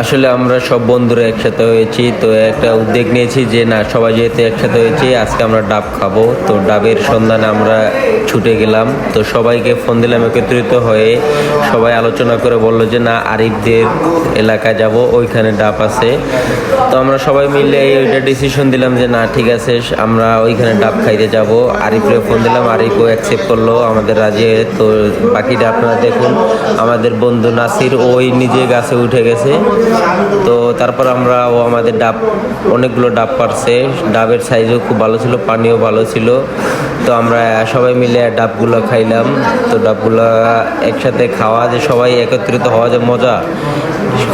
আসলে আমরা সব বন্ধুরা একসাথে হয়েছি, তো একটা উদ্যোগ নিয়েছি যে না, সবাই যেহেতু একসাথে হয়েছি, আজকে আমরা ডাব খাব। তো ডাবের সন্ধানে আমরা ছুটে গেলাম। তো সবাইকে ফোন দিলাম একত্রিত হয়ে সবাই আলোচনা করে বলল যে না, আরিফদের এলাকায় যাব, ওইখানে ডাব আছে। তো আমরা সবাই মিলে ওইটা ডিসিশন দিলাম যে না, ঠিক আছে, আমরা ওইখানে ডাব খাইতে যাব। আরিফরে ফোন দিলাম, আরিফও অ্যাকসেপ্ট করল, আমাদের রাজি তো বাকিটা আপনারা দেখুন। আমাদের বন্ধু নাসির, ওই নিজে গাছে উঠে গেছে। তো তারপর আমরা ও আমাদের ডাব, অনেকগুলো ডাব পারছে। ডাবের সাইজও খুব ভালো ছিল, পানিও ভালো ছিল। তো আমরা সবাই মিলে ডাবগুলো খাইলাম। তো ডাবগুলো একসাথে খাওয়া যে সবাই একত্রিত হওয়া যে মজা।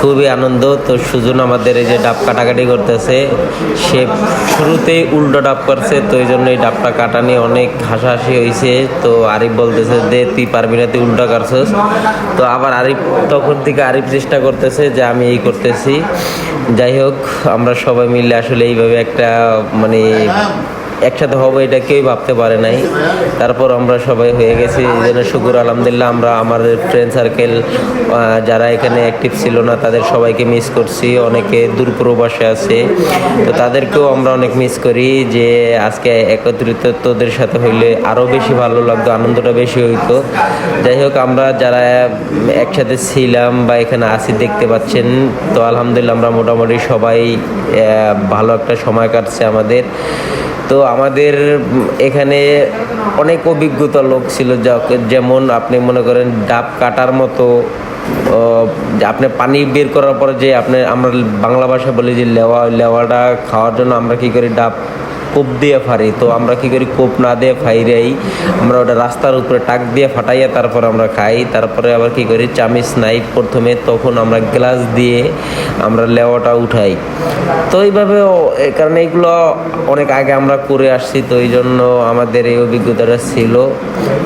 খুবই আনন্দ। তো সুজন আমাদের এই যে ডাব কাটাকাটি করতেছে, সে শুরুতেই উল্টো ডাব করছে, তো এই জন্য এই ডাবটা কাটা নিয়ে অনেক হাসাহাসি হয়েছে তো আরিফ বলতেছে, দে, তুই পারবি না, তুই উল্টো কাটছস তো আবার আরিফ তখন থেকে আরিফ চেষ্টা করতেছে যে আমি এই করতেছি। যাই হোক, আমরা সবাই মিলে আসলে এইভাবে একটা মানে একসাথে হব এটা কেউই ভাবতে পারে নাই। তারপর আমরা সবাই হয়ে গেছি, এই জন্য শুকুর, আলহামদুলিল্লাহ, আমরা আমাদের ফ্রেন্ড সার্কেল যারা এখানে অ্যাক্টিভ ছিল না, তাদের সবাইকে মিস করছি। অনেকে দূরপ্রবাসে আছে, তো তাদেরকেও আমরা অনেক মিস করি যে আজকে একত্রিত তোদের সাথে হইলে আরও বেশি ভালো লাগতো, আনন্দটা বেশি হইতো। যাই হোক, আমরা যারা একসাথে ছিলাম বা এখানে আসি দেখতে পাচ্ছেন, তো আলহামদুলিল্লাহ আমরা মোটামুটি সবাই ভালো একটা সময় কাটছে আমাদের। তো আমাদের এখানে অনেক অভিজ্ঞতা লোক ছিল যেমন আপনি মনে করেন ডাব কাটার মতো আপনি পানি বের করার পরে যে আপনি, আমরা বাংলা ভাষা বলি যে লেওয়া, লেওয়াটা খাওয়ার জন্য আমরা কী করি ডাব কোপ দিয়ে ফাড়ি তো আমরা কি করি, কোপ না দিয়ে ফাইরাই আমরা ওটা রাস্তার উপরে টাক দিয়ে ফাটাইয়া তারপর আমরা খাই। তারপরে আবার কি করি, চামিচ নাইফ প্রথমে তখন আমরা গ্লাস দিয়ে আমরা লেওয়াটা উঠাই। তো এইভাবে কারণে এইগুলো অনেক আগে আমরা করে আসছি, তো এই জন্য আমাদের এই অভিজ্ঞতাটা ছিল।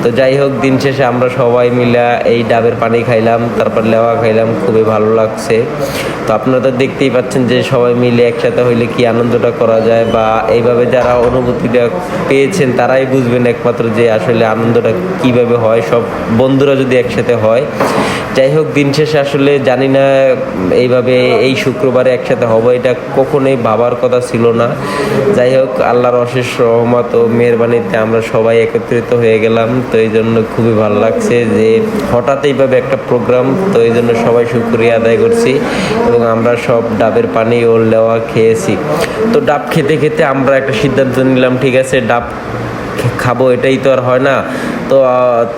তো যাই হোক, দিন শেষে আমরা সবাই মিলে এই ডাবের পানি খাইলাম, তারপর লেওয়া খাইলাম, খুবই ভালো লাগছে। তো আপনারা তো দেখতেই পাচ্ছেন যে সবাই মিলে একসাথে হইলে কি আনন্দটা করা যায় বা এইভাবে যারা অনুভূতিটা পেয়েছেন তারাই বুঝবেন একমাত্র যে আসলে আনন্দটা কীভাবে হয়। সব বন্ধুরা যদি একসাথে হয় যাই হোক, দিন শেষে আসলে জানি না, এইভাবে এই শুক্রবারে একসাথে হব, এটা কখনোই ভাবার কথা ছিল না। যাই হোক, আল্লাহর অশেষ রহমত ও মেহরবানিতে আমরা সবাই একত্রিত হয়ে গেলাম, তো এই জন্য খুবই ভালো লাগছে যে হঠাৎ এইভাবে একটা প্রোগ্রাম, তো এই জন্য সবাই শুক্রিয়া আদায় করছি এবং আমরা সব ডাবের পানি ও লেওয়া খেয়েছি। তো ডাব খেতে খেতে আমরা একটা সিদ্ধান্ত নিলাম, ঠিক আছে, ডাব খাব এটাই তো আর হয় না। তো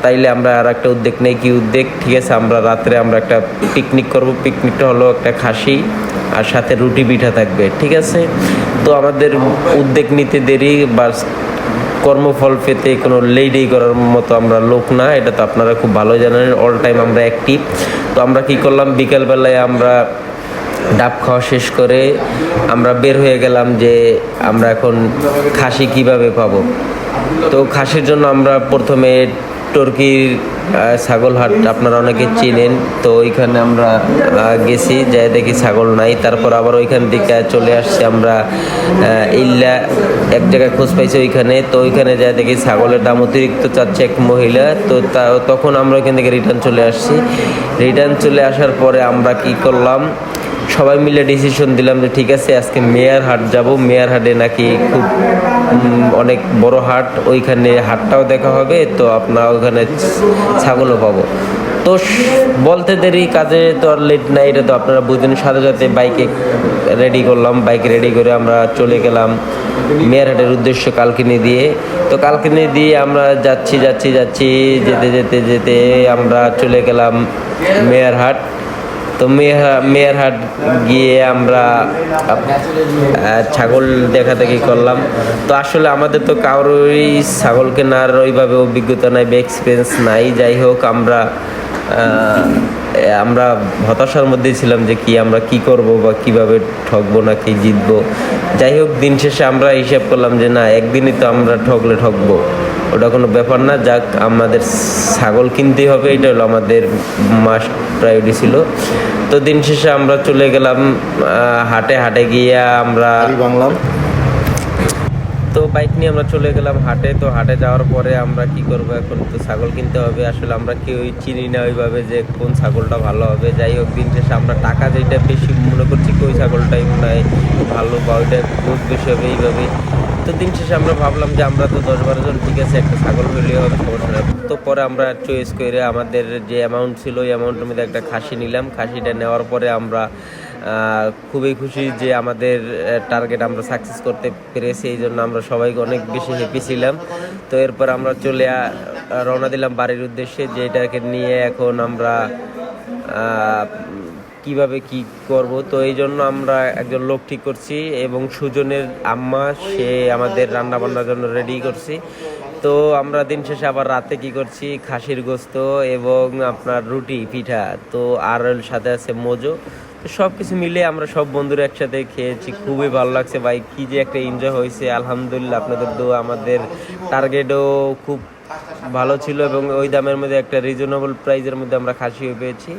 তাইলে আমরা আর একটা উদ্যোগ নেই। কি উদ্যোগ? ঠিক আছে, আমরা রাত্রে আমরা একটা পিকনিক করব। পিকনিকটা হলো একটা খাসি আর সাথে রুটি পিঠা থাকবে, ঠিক আছে? তো আমাদের উদ্যোগ নিতে দেরি বা কর্মফল পেতে কোনো লেডি করার মতো আমরা লোক না। এটা তো আপনারা খুব ভালো জানেন অল টাইম আমরা অ্যাক্টিভ তো আমরা কি করলাম? বিকেলবেলায় আমরা ডাব খাওয়া শেষ করে আমরা বের হয়ে গেলাম যে আমরা এখন খাসি কীভাবে পাবো। তো খাসির জন্য আমরা প্রথমে টর্কির ছাগল হাট আপনারা অনেকে চিনেন। তো ওইখানে আমরা গেছি, যাই দেখি ছাগল নাই। তারপর আবার ওইখান থেকে চলে আসছি আমরা ইল্লা, এক জায়গায় খোঁজ পাইছি ওইখানে। তো ওইখানে যাই দেখি ছাগলের দাম অতিরিক্ত চাচ্ছে এক মহিলা। তা- তখন আমরা ওইখান থেকে রিটার্ন চলে আসছি। রিটার্ন চলে আসার পরে আমরা কি করলাম সবাই মিলে ডিসিশন দিলাম যে ঠিক আছে, আজকে মেয়ার হাট যাব। মেয়ার হাটে নাকি খুব অনেক বড় হাট। ওইখানে হাটটাও দেখা হবে, তো আপনার ওখানে ছাগলও পাবো। তো বলতে দেরি, কাজে তো আর লেট নাই, এটা তো আপনারা বুঝলেন সাথে সাথে বাইকে রেডি করলাম। বাইক রেডি করে আমরা চলে গেলাম মেয়ার হাটের উদ্দেশ্য কালকিনি দিয়ে। তো কালকিনি দিয়ে আমরা যাচ্ছি যাচ্ছি যাচ্ছি, যেতে যেতে যেতে আমরা চলে গেলাম মেয়ার হাট। তো মেয়ের মেয়েরহাট গিয়ে আমরা ছাগল দেখা দেখি করলাম। তো আসলে আমাদের তো কারোরই ছাগল কেনার ওইভাবে অভিজ্ঞতা নাই বা এক্সপিরিয়েন্স নাই। যাই হোক, আমরা আমরা হতাশার মধ্যেই ছিলাম যে কি আমরা কি করব বা কীভাবে ঠকবো না কি জিতবো। যাই হোক, দিন শেষে আমরা হিসাব করলাম যে না, একদিনই তো আমরা ঠকলে ঠকবো। ওটা কোনো ব্যাপার না, যাক, আমাদের ছাগল কিনতেই হবে, এটা হলো আমাদের মাস্ট প্রায়োরিটি ছিল। তো দিন শেষে আমরা চলে গেলাম হাটে। হাটে গিয়ে আমরা তো বাইক নিয়ে আমরা চলে গেলাম হাটে। তো হাটে যাওয়ার পরে আমরা কি করব এখন? তো ছাগল কিনতে হবে। আসলে আমরা কেউ চিনি না ওইভাবে যে কোন ছাগলটা ভালো হবে। যাই হোক, দিন শেষে আমরা টাকা যেটা বেশি মনে করছি ওই ছাগলটাই মনে হয় ভালো বা ওইটা দুধ বেশি হবে এইভাবে তো দিন শেষে আমরা ভাবলাম যে আমরা তো দশ বারো জন, ঠিক আছে, একটা ছাগল হইলেই হবে, সমস্যা তো পরে আমরা চয়েস করে আমাদের যে অ্যামাউন্ট ছিল, ওই অ্যামাউন্টের মধ্যে একটা খাসি নিলাম। খাসিটা নেওয়ার পরে আমরা খুবই খুশি যে আমাদের টার্গেট আমরা সাকসেস করতে পেরেছি, এই জন্য আমরা সবাই অনেক বেশি হ্যাপি ছিলাম। তো এরপর আমরা চলে রওনা দিলাম বাড়ির উদ্দেশ্যে, যে এটাকে নিয়ে এখন আমরা কীভাবে কি করব। তো এই জন্য আমরা একজন লোক ঠিক করছি এবং সুজনের আম্মা, সে আমাদের রান্না বান্নার জন্য রেডি করছি। তো আমরা দিন শেষে আবার রাতে কি করছি? খাসির গোস্ত এবং আপনার রুটি, পিঠা, তো আর সাথে আছে মোজো। সব কিছু মিলে আমরা সব বন্ধুরা একসাথে খেয়েছি, খুবই ভালো লাগছে ভাই, কি যে একটা এনজয় হয়েছে, আলহামদুলিল্লাহ, আপনাদের দোয়া, আমাদের টার্গেটও খুব ভালো ছিল এবং ওই দামের মধ্যে একটা রিজনেবল প্রাইজের মধ্যে আমরা খাসিও পেয়েছি।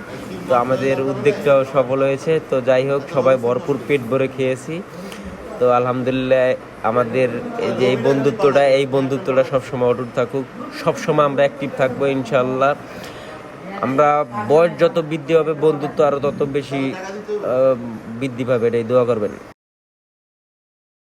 তো আমাদের উদ্যোগটাও সফল হয়েছে, তো যাই হোক, সবাই ভরপুর পেট ভরে খেয়েছি। তো আলহামদুলিল্লাহ, আমাদের যে এই বন্ধুত্বটা এই বন্ধুত্বটা সবসময় অটুট থাকুক, সবসময় আমরা অ্যাক্টিভ থাকব ইনশাল্লাহ আমরা বয়স যত বৃদ্ধি হবে বন্ধুত্ব আরও তত বেশি বৃদ্ধি পাবে এটাই দোয়া করবেন।